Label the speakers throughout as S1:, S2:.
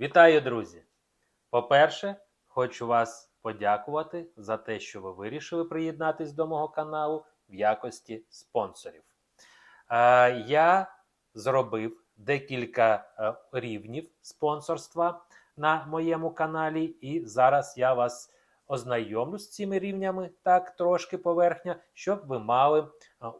S1: Вітаю, друзі! По-перше, хочу вас подякувати за те, що ви вирішили приєднатись до мого каналу в якості спонсорів. Е, я зробив декілька е, рівнів спонсорства на моєму каналі, і зараз я вас ознайомлю з цими рівнями так трошки поверхня, щоб ви мали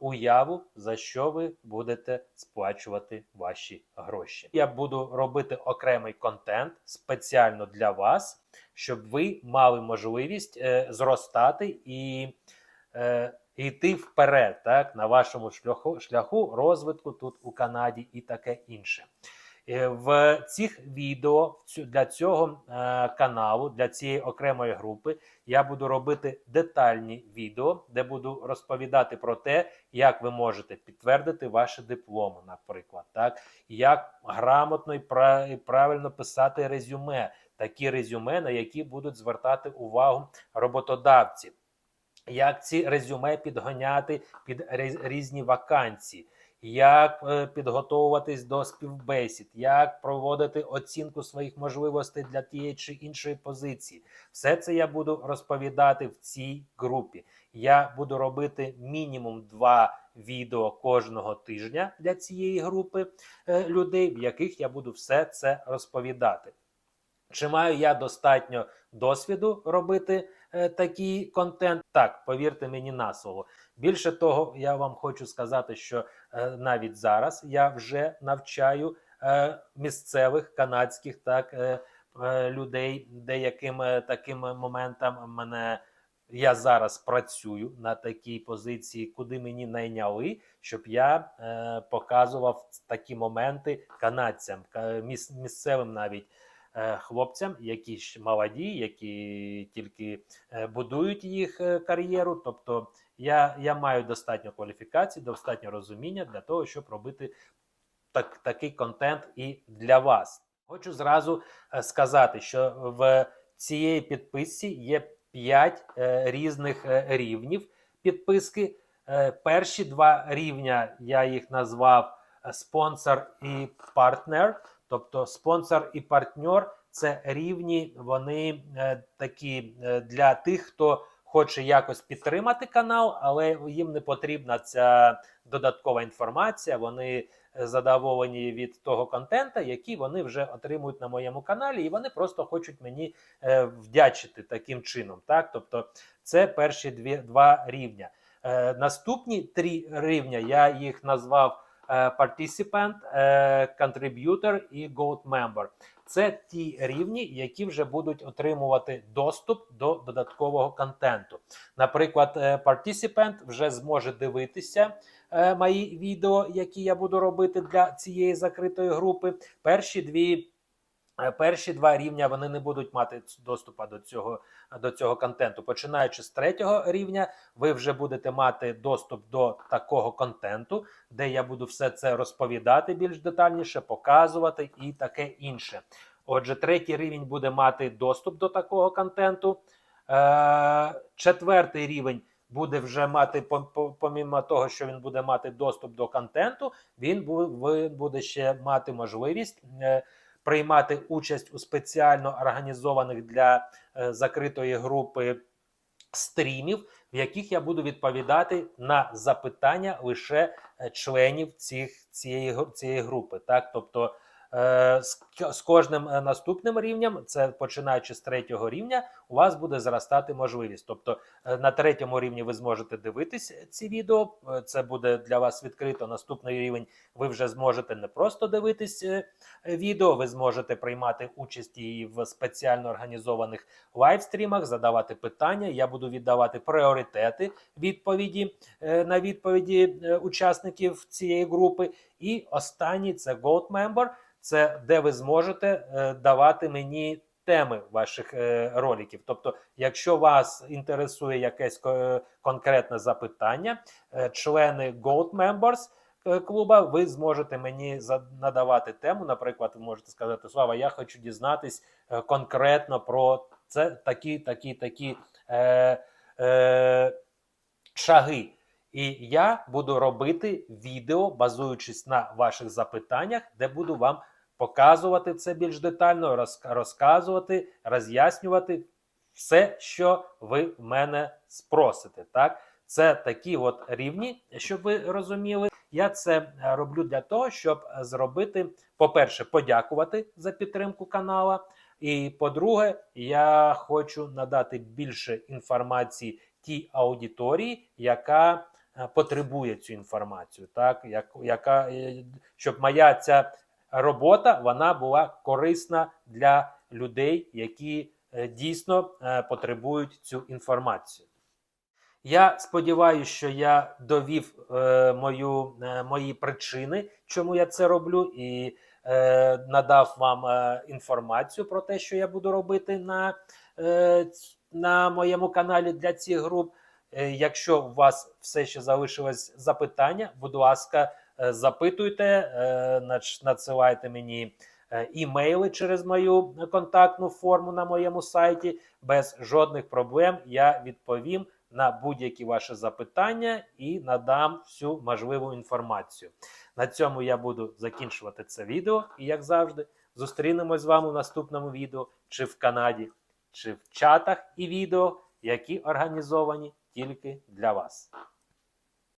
S1: уяву, за що ви будете сплачувати ваші гроші. Я буду робити окремий контент спеціально для вас, щоб ви мали можливість е, зростати і е, йти вперед, так, на вашому шляху, шляху розвитку тут у Канаді і таке інше. Е, В цих відео для цього е, каналу, для цієї окремої групи, я буду робити детальні відео, де буду розповідати про те, як ви можете підтвердити ваші дипломи, наприклад, так, як грамотно і правильно писати резюме, такі резюме, на які будуть звертати увагу роботодавці. Як ці резюме підганяти під різні вакансії, як е, підготовуватись до співбесід, як проводити оцінку своїх можливостей для тієї чи іншої позиції. Все це я буду розповідати в цій групі. Я буду робити мінімум два відео кожного тижня для цієї групи е, людей, в яких я буду все це розповідати. Чи маю я достатньо досвіду робити е, такий контент? Так, повірте мені на слово. Більше того, я вам хочу сказати, що е, навіть зараз я вже навчаю е, місцевих канадських так, е, е, людей деяким е, таким моментам мене. Я зараз працюю на такій позиції, куди мені найняли, щоб я е, показував такі моменти канадцям, міс- місцевим навіть хлопцям, які ж молоді, які тільки е, будують їх е, кар'єру. Тобто я, я маю достатньо кваліфікацій, достатньо розуміння для того, щоб робити так, такий контент і для вас. Хочу зразу е, сказати, що в цієї підписці є 5 різних е, рівнів підписки. Е, Перші два рівня я їх назвав е, спонсор і партнер. Тобто спонсор і партнер це рівні, вони е, такі е, для тих, хто хоче якось підтримати канал, але їм не потрібна ця додаткова інформація. Вони е, задоволені від того контента, який вони вже отримують на моєму каналі, і вони просто хочуть мені вдячити таким чином. Так, тобто, це перші дві два рівня. Наступні три рівня я їх назвав Participant, е, Contributor і Gold Member. Це ті рівні, які вже будуть отримувати доступ до додаткового контенту. Наприклад, е, Participant вже зможе дивитися е, мої відео, які я буду робити для цієї закритої групи. Перші дві. е, Перші два рівня вони не будуть мати доступу до цього, до цього контенту. Починаючи з третього рівня, ви вже будете мати доступ до такого контенту, де я буду все це розповідати більш детальніше, показувати і таке інше. Отже, третій рівень буде мати доступ до такого контенту. Е, четвертий рівень буде вже мати, по- по- помімо того, що він буде мати доступ до контенту, він буде ще мати можливість. Приймати участь у спеціально організованих для е, закритої групи стрімів, в яких я буду відповідати на запитання лише е, членів цих, цієї, цієї групи. Так? Тобто з, кожним е, наступним рівнем, це починаючи з третього рівня, у вас буде зростати можливість. Тобто е, на третьому рівні ви зможете дивитись ці відео, е, це буде для вас відкрито. Наступний рівень ви вже зможете не просто дивитись е, відео, ви зможете приймати участь і в спеціально організованих лайвстрімах, задавати питання. Я буду віддавати пріоритети відповіді е, на відповіді е, учасників цієї групи. І останній це Gold Member, це де ви зможете е, давати мені теми ваших е, роликів. Тобто, якщо вас інтересує якесь конкретне запитання, е, члени Gold Members е, клуба, ви зможете мені надавати тему. Наприклад, ви можете сказати, Слава, я хочу дізнатись е, конкретно про це такі, такі, такі е, е, шаги. І я буду робити відео, базуючись на ваших запитаннях, де буду вам показувати це більш детально, розказувати, роз'яснювати все, що ви в мене спросите. Так? Це такі от рівні, щоб ви розуміли. Я це е, роблю для того, щоб зробити, по-перше, подякувати за підтримку канала. І по-друге, я хочу надати більше інформації тій аудиторії, яка е, потребує цю інформацію, так як, яка е, щоб моя ця робота вона була корисна для людей, які е, дійсно е, потребують цю інформацію. Я сподіваюся, що я довів е, мою, мої причини, чому я це роблю, і надав вам інформацію про те, що я буду робити на, на моєму каналі для цих груп. Якщо у вас все ще залишилось запитання, будь ласка, запитуйте, е, надсилайте мені е, імейли через мою контактну форму на моєму сайті. Без жодних проблем я відповім на будь-які ваші запитання і надам всю можливу інформацію. На цьому я буду закінчувати це відео. І як завжди, зустрінемось з вами в наступному відео, чи в Канаді, чи в чатах і відео, які організовані тільки для вас.